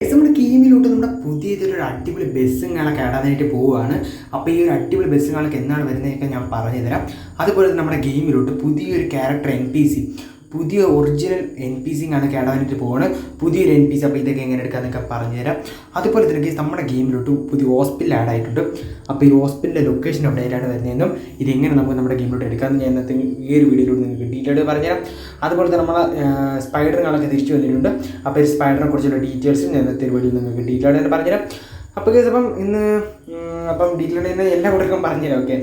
നമ്മുടെ കീമിലോട്ട് നമ്മുടെ പുതിയ ഇതൊരു അടിപൊളി ബസ്സുകളൊക്കെ ഇടാനായിട്ട് പോവുകയാണ്. അപ്പോൾ ഈ ഒരു അടിപൊളി ബസ്സുകളൊക്കെ എന്നാണ് വരുന്നതൊക്കെ ഞാൻ പറഞ്ഞു തരാം അതുപോലെ തന്നെ നമ്മുടെ ഗെയിമിലോട്ട് പുതിയൊരു ക്യാരക്ടർ എൻ പി സി പുതിയ ഒറിജിനൽ എൻ പി സിങ് ആണ് കേടാനായിട്ട് പോവാണ് പുതിയൊരു എൻ പി സി അപ്പോൾ ഇതൊക്കെ എങ്ങനെ എടുക്കാമെന്നൊക്കെ പറഞ്ഞുതരാം. അതുപോലെ തന്നെ നമ്മുടെ ഗെയിമിലോട്ട് പുതിയ ഹോസ്പിറ്റൽ ആഡ് ആയിട്ടുണ്ട്. അപ്പോൾ ഈ ഹോസ്പിറ്റലിന്റെ ലൊക്കേഷൻ അപ്ഡേറ്റാണ് വരുന്നതെന്നും ഇതെങ്ങനെ നമുക്ക് നമ്മുടെ ഗെയിമിലോട്ട് എടുക്കാമെന്ന് ഞാൻ ഈ ഒരു വീഡിയോയിലൂടെ നിങ്ങൾക്ക് ഡീറ്റെയിൽ പറഞ്ഞുതരാം. അതുപോലെ തന്നെ നമ്മളെ സ്പൈഡറുകളൊക്കെ തിരിച്ചു വന്നിട്ടുണ്ട്. അപ്പോൾ ഈ സ്പൈഡറിനെ കുറിച്ചുള്ള ഡീറ്റെയിൽസും ഞാൻ ഇന്നത്തെ ഒരു വീഡിയോയിൽ നിങ്ങൾക്ക് ഡീറ്റെയിൽ ആയിട്ട് പറഞ്ഞുതരാം. അപ്പോൾ കേസ് അപ്പം ഇന്ന് അപ്പം ഡീറ്റെയിൽ ഇന്ന് എല്ലാ കൂട്ടർക്കും പറഞ്ഞുതരാം ഓക്കെ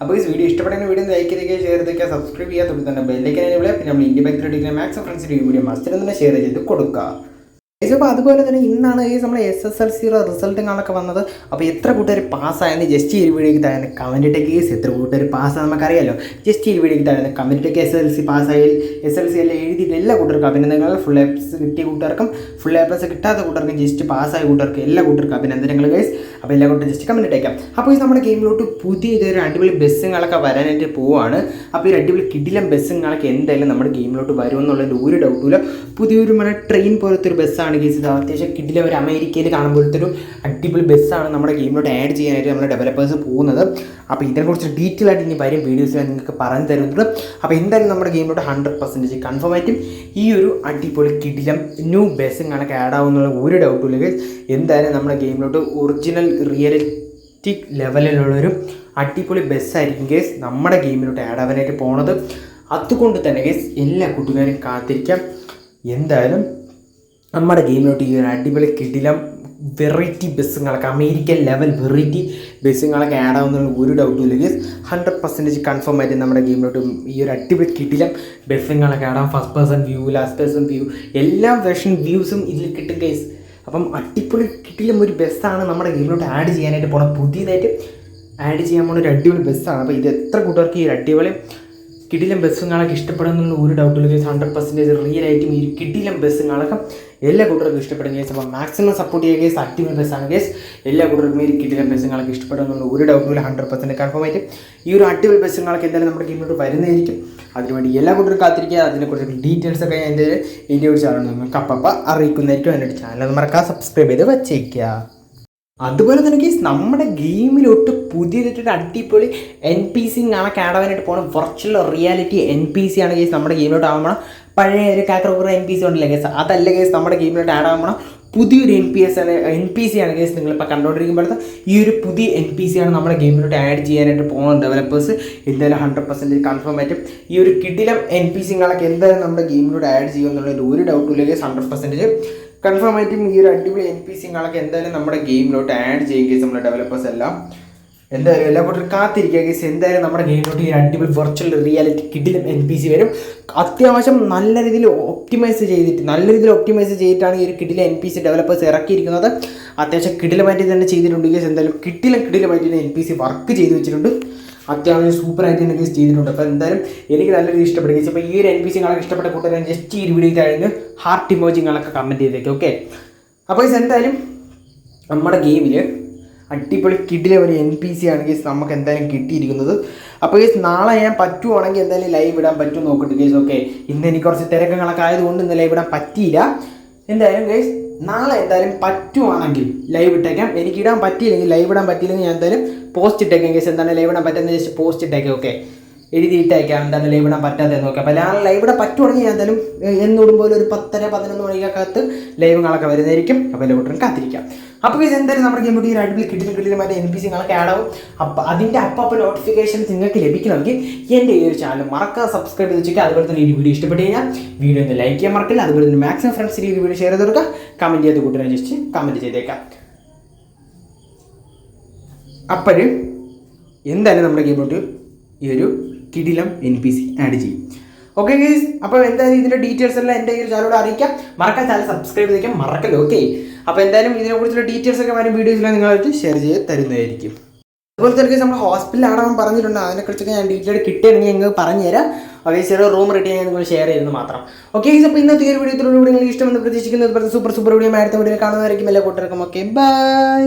അപ്പോൾ ഈ വീഡിയോ ഇഷ്ടപ്പെടുന്ന വീഡിയോ ലൈക്ക് ചെയ്യുക ഷെയർ ചെയ്യുക സബ്സ്ക്രൈബ് ചെയ്യാൻ തൊട്ട് തന്നെ ബെല്ലൈക്കൻ വിളി പിന്നെ നമ്മൾ ഇന്ത്യ ബാങ്ക് ഡിഗ്രി മാക്സ് ഫ്രണ്ട്സിന്റെ വീഡിയോ മസ്റ്റർ തന്നെ ഷെയർ ചെയ്ത് കൊടുക്കുക. ഗൈസ് അപ്പോൾ അതുപോലെ തന്നെ ഇന്നാണ് ഈ നമ്മുടെ എസ് എസ് എൽ സിയുടെ റിസൾട്ടുകളൊക്കെ വന്നത്. അപ്പോൾ എത്ര കൂട്ടുകാർ പാസ്സായെന്ന് ജസ്റ്റ് ഈ വീഡിയോക്ക് താഴെ കമന്റ് ഇട്ട കേസ് എത്ര കൂട്ടുകാർ പാസ്സാണ് നമുക്കറിയാലോ. ജസ്റ്റ് ഈ വീഡിയോക്ക് താഴെ കമന്റ് ഇട്ട എസ് എൽ സി പാസ്സായി എസ് എൽ സി എല്ലാം എഴുതിയിട്ട് എല്ലാ കൂട്ടർക്കും അഭിനന്ദനങ്ങൾ. ഫുൾ എ പ്ലസ് കിട്ടിയ കൂട്ടുകാർക്കും ഫുൾ എ പ്ലസ് കിട്ടാത്ത കൂട്ടർക്കും ജസ്റ്റ് പാസ്സായ കൂട്ടർക്കും എല്ലാ കൂട്ടർക്കും അഭിനന്ദനങ്ങൾ ഗൈസ് അപ്പോൾ എല്ലാം കൊണ്ട് ജസ്റ്റ് കമന്റ് ഇട്ടേക്കാം. അപ്പോൾ ഈ നമ്മുടെ ഗെയിമിലോട്ട് പുതിയ ഇതൊരു അടിപൊളി ബസ്സുകളൊക്കെ വരാനായിട്ട് പോവാണ്. അപ്പോൾ ഈ അടിപൊളി കിടിലം ബസ്സുകളൊക്കെ എന്തായാലും നമ്മുടെ ഗെയിമിലോട്ട് വരുമെന്നുള്ളതിൽ ഒരു ഡൗട്ടില്ല പുതിയൊരു നമ്മുടെ ട്രെയിൻ പോലത്തെ ഒരു ബസ്സാണ് ഗീസ് ഇത് അത്യാവശ്യം കിടിലം ഒരു അമേരിക്കയിൽ കാണുമ്പോഴത്തെ ഒരു അടിപൊളി ബസ്സാണ് നമ്മുടെ ഗെയിമിലോട്ട് ആഡ് ചെയ്യാനായിട്ട് നമ്മുടെ ഡെവലപ്പേഴ്സ് പോകുന്നത്. അപ്പോൾ ഇതിനെക്കുറിച്ച് ഡീറ്റെയിൽ ആയിട്ട് ഇനി വരും വീഡിയോസ് ഞാൻ നിങ്ങൾക്ക് പറഞ്ഞു തരുന്നുണ്ട്. അപ്പോൾ എന്തായാലും നമ്മുടെ ഗെയിമിലോട്ട് ഹൺഡ്രഡ് പെർസെന്റേജ് കൺഫേം ആയിട്ടും ഈ ഒരു അടിപൊളി കിടിലം ന്യൂ ബസ്സുകളൊക്കെ ആഡ് ആവുന്നുള്ള ഒരു ഡൗട്ടും ഇല്ലെങ്കിൽ എന്തായാലും നമ്മുടെ ഗെയിമിലോട്ട് ഒറിജിനൽ റിയലിസ്റ്റിക് ലെവലിലുള്ളൊരു അടിപൊളി ബസ്സായിരിക്കും കേസ് നമ്മുടെ ഗെയിമിലോട്ട് ആഡ് ആവാനായിട്ട് പോണത്. അതുകൊണ്ട് തന്നെ കേസ് എല്ലാ കൂട്ടുകാരും കാത്തിരിക്കാം. എന്തായാലും നമ്മുടെ ഗെയിമിലോട്ട് ഈ ഒരു അടിപൊളി കിടിലം വെറൈറ്റി ബസ്സുകളൊക്കെ അമേരിക്കൻ ലെവൽ വെറൈറ്റി ബസ്സുകളൊക്കെ ആഡ് ആവുന്നുള്ള ഒരു ഡൗട്ടും ഇല്ല ഗേസ് ഹൺഡ്രഡ് പെർസെന്റേജ് കൺഫേം ആയിട്ട് നമ്മുടെ ഗെയിമിലോട്ട് ഈ ഒരു അടിപൊളി കിടിലം ബസ്സുകളൊക്കെ ആവും. First person view last person view എല്ലാ വെർഷൻ വ്യൂസും ഇതിൽ കിട്ടും ഗേസ് അപ്പം അടിപൊളി കിടിലം ഒരു ബസ്സാണ് നമ്മുടെ ഗെയിമിലോട്ട് ആഡ് ചെയ്യാനായിട്ട് പോണ പുതിയതായിട്ട് ആഡ് ചെയ്യാൻ പോണ ഒരു അടിപൊളി ബസ്സാണ്. അപ്പോൾ ഇത് എത്ര കൂട്ടുകാർക്ക് ഈ അടിപൊളി കിടിലം ബസ്സുകളൊക്കെ ഇഷ്ടപ്പെടുന്നുള്ള ഒരു ഡൗട്ടില്ല ഇല്ല. ഹൺഡ്രഡ് പെർസെന്റേജ് റിയൽ ആയിട്ടും ഈ കിടിലം ബസ്സുകളൊക്കെ എല്ലാ കൂട്ടർക്കും ഇഷ്ടപ്പെടും കേസ് അപ്പോൾ മാക്സിമം സപ്പോർട്ട് ചെയ്യുക കേസ് അടിപൊളി ബസ്സാണ് കേസ് എല്ലാ കൂട്ടർക്കും ഈ കിടിലം ബസ്സുകളൊക്കെ ഇഷ്ടപ്പെടുന്നുള്ള ഒരു ഡൗട്ടില്ല ഹൺഡ്രഡ് പെർസെന്റ് കൺഫേം ആയിട്ട് ഈ ഒരു അടിപൊളി ബസ്സും കാണാൻ എന്തായാലും നമ്മുടെ ഗെയിമിലോട്ട് വരുന്നതായിരിക്കും. അതിനുവേണ്ടി എല്ലാ കൂട്ടരും കാത്തിരിക്കുക. അതിനെക്കുറിച്ച് ഡീറ്റെയിൽസ് ഒക്കെ എന്റെ വീഡിയോ ചാനൽ നിങ്ങൾക്ക് അപ്പം അറിയിക്കുന്നതായിരിക്കും എന്റെ ചാനൽ മറക്കാൻ സബ്സ്ക്രൈബ് ചെയ്ത് വച്ചേക്കുക. അതുപോലെ തന്നെ ഗീസ് നമ്മുടെ ഗെയിമിലോട്ട് പുതിയതായിട്ട് അടിപൊളി എൻ പി സി കണക്ക് ആഡ് പോകണം virtual reality N P C ആണ് ഗേസ് നമ്മുടെ ഗെയിമിലോട്ട് ആവുമ്പോൾ പഴയ ഒരു കാക്കറ എൻ പി സി ഉണ്ടല്ലേ ഗേസ് അതല്ല ഗേസ് നമ്മുടെ ഗെയിമിലോട്ട് ആഡ് ആവുമ്പോൾ പുതിയൊരു എൻ പി എസ് ആണ് എൻ പി സി ആണ് കേസ് നിങ്ങളിപ്പോൾ കണ്ടുകൊണ്ടിരിക്കുമ്പോഴത്തെ ഈ ഒരു പുതിയ എൻ പി സി ആണ് നമ്മുടെ ഗെയിമിലോട്ട് ആഡ് ചെയ്യാനായിട്ട് പോകുന്ന ഡെവലപ്പേഴ്സ് എന്തായാലും ഹൺഡ്രഡ് പെർസെന്റേജ് കൺഫേം ആയിട്ടും ഈ ഒരു കിടിലം എൻ പി സികളൊക്കെ എന്തായാലും നമ്മുടെ ഗെയിമിലോട്ട് ആഡ് ചെയ്യുമെന്നുള്ളതിൽ ഒരു ഡൗട്ടും ഇല്ല കേസ് ഹൺഡ്രഡ് പെർസെന്റേജ് കൺഫേം ആയിട്ടും ഈ ഒരു അടിപൊളി എൻ പി സികളൊക്കെ എന്തായാലും നമ്മുടെ ഗെയിമിലോട്ട് ആഡ് ചെയ്യും കേസ് നമ്മുടെ ഡെവലപ്പേഴ്സ് എല്ലാം. എന്തായാലും എല്ലാ കൂട്ടരും കാത്തിരിക്കുക കേസ് എന്തായാലും നമ്മുടെ ഗെയിമിലോട്ട് ഈ അടിപൊളി വെർച്വൽ റിയാലിറ്റി കിഡിലും എൻ പി സി വരും. അത്യാവശ്യം നല്ല രീതിയിൽ ഒപ്റ്റിമൈസ് ചെയ്തിട്ട് നല്ല രീതിയിൽ ഒപ്റ്റിമൈസ് ചെയ്തിട്ടാണ് ഈ ഒരു കിഡിലെ എൻ പി സി ഡെവലപ്പേഴ്സ് ഇറക്കിയിരിക്കുന്നത്. അത്യാവശ്യം കിഡിലുമായിട്ട് തന്നെ ചെയ്തിട്ടുണ്ട് കേസ് എന്തായാലും കിഡിലും കിഡിലുമായിട്ട് തന്നെ എൻ പി സി വർക്ക് ചെയ്ത് വെച്ചിട്ടുണ്ട്. അത്യാവശ്യം സൂപ്പറായിട്ട് തന്നെ കേസ് ചെയ്തിട്ടുണ്ട്. അപ്പോൾ എന്തായാലും എനിക്ക് നല്ല രീതിയിൽ ഇഷ്ടപ്പെടും കേസ് അപ്പോൾ ഈ ഒരു എൻ പി സി കാണാൻ ഇഷ്ടപ്പെട്ട കൂട്ടുകാരെ ജസ്റ്റ് ഈ ഒരു വീഡിയോ കഴിഞ്ഞ് ഹാർട്ട് ഇമോജിങ്ങളൊക്കെ കമന്റ് ചെയ്തേക്കും ഓക്കെ അപ്പോൾ ഇത് എന്തായാലും നമ്മുടെ ഗെയിമിൽ അടിപൊളി കിഡിലെ ഒരു എൻ പി സി ആണ് കേസ് നമുക്ക് എന്തായാലും കിട്ടിയിരിക്കുന്നത്. അപ്പോൾ കേസ് നാളെ ഞാൻ പറ്റുവാണെങ്കിൽ എന്തായാലും ലൈവ് ഇടാൻ പറ്റും നോക്കട്ടെ കേസ് ഓക്കെ ഇന്ന് എനിക്ക് കുറച്ച് തിരക്കുകളൊക്കെ ആയതുകൊണ്ട് ഇന്ന് ലൈവ് ഇടാൻ പറ്റിയില്ല. എന്തായാലും കേസ് നാളെ എന്തായാലും പറ്റുവാണെങ്കിൽ ലൈവ് ഇട്ടേക്കാം. എനിക്ക് ഇടാൻ പറ്റിയില്ലെങ്കിൽ ലൈവ് ഇടാൻ പറ്റിയില്ലെങ്കിൽ ഞാൻ എന്തായാലും പോസ്റ്റ് ഇട്ടേക്കാം കേസ് എന്താണ് ലൈവ് ഇടാൻ പറ്റുന്നത്? ജസ്റ്റ് പോസ്റ്റ് ഇട്ടേക്കാം ഓക്കെ എഴുതിയിട്ടേക്കാം. എന്താണ് ലൈവ് ഇടാൻ പറ്റാതെ നോക്കാം. അപ്പോൾ ഞാൻ ലൈവ് ഇടാൻ പറ്റുവാണെങ്കിൽ ഞാൻ എന്തായാലും എന്നിടുമ്പോൾ ഒരു പത്തര പതിനൊന്ന് മണിക്കകത്ത് ലൈവുകളൊക്കെ വരുന്നതായിരിക്കും. അപ്പോൾ കൂട്ടരും കാത്തിരിക്കാം. അപ്പോൾ ഇത് എന്തായാലും നമ്മുടെ ഗെയിം ഈ അടിപൊളി കിട്ടിലും കിട്ടിലും മറ്റേ എൻ പി സികളൊക്കെ ആഡ് ആവും. അപ്പോൾ അതിന്റെ അപ്പം നോട്ടിഫിക്കേഷൻ നിങ്ങൾക്ക് ലഭിക്കണമെങ്കിൽ എന്റെ ഈ ഒരു ചാനൽ മറക്കാതെ സബ്സ്ക്രൈബ് ചെയ്ത് വെച്ചിട്ട് അതുപോലെ തന്നെ ഈ വീഡിയോ ഇഷ്ടപ്പെട്ട് കഴിഞ്ഞാൽ വീഡിയോ ഒന്ന് ലൈക്ക് ചെയ്യാൻ മറക്കില്ല. അതുപോലെ തന്നെ മാക്സിമം ഫ്രണ്ട്സിന് ഈ വീഡിയോ ഷെയർ ചെയ്ത് കൊടുക്കുക. കമന്റ് ചെയ്ത് കൂട്ടുകാരെ ജസ്റ്റ് കമന്റ് ചെയ്തേക്കാം. അപ്പോൾ എന്തായാലും നമ്മുടെ ഗെയിമോട്ട് ഈ ഒരു കിടിലം എൻ പി സി ആഡ് ചെയ്യും. ഓക്കെ ഗൈസ് അപ്പോൾ എന്തായാലും ഇതിന്റെ ഡീറ്റെയിൽസ് എല്ലാം എന്റെ ഈ ചാനലോട് അറിയിക്കാം. മറക്കാൻ ചാനൽ സബ്സ്ക്രൈബ് ചെയ്തേക്കാം മറക്കല്ലോ? ഓക്കെ അപ്പോൾ എന്തായാലും ഇതിനെക്കുറിച്ചുള്ള ഡീറ്റെയിൽസ് ഒക്കെ വരും വീഡിയോസിലാണ് നിങ്ങളായിട്ട് ഷെയർ ചെയ്ത് തരുന്നതായിരിക്കും. അതുപോലെ തന്നെ നമ്മൾ നമ്മൾ ആടാൻ പറഞ്ഞിട്ടുണ്ട്. അതിനെക്കുറിച്ചൊക്കെ ഞാൻ ഡീറ്റെയിൽ കിട്ടുകയാണെങ്കിൽ ഞങ്ങൾ പറഞ്ഞുതരാം അതേ ചെറിയ റൂം റെഡി ഞാൻ നിങ്ങൾ ഷെയർ ചെയ്യുന്നത് മാത്രം. ഓക്കെ അപ്പോൾ ഇന്നത്തെ ഈ വീഡിയോ നിങ്ങൾക്ക് ഇഷ്ടമെന്ന് പ്രതീക്ഷിക്കുന്നത് സൂപ്പർ സൂപ്പർ വീഡിയോ അടുത്ത വീഡിയോ കാണുന്നതായിരിക്കും എല്ലാ കൂട്ടർക്കും. Okay bye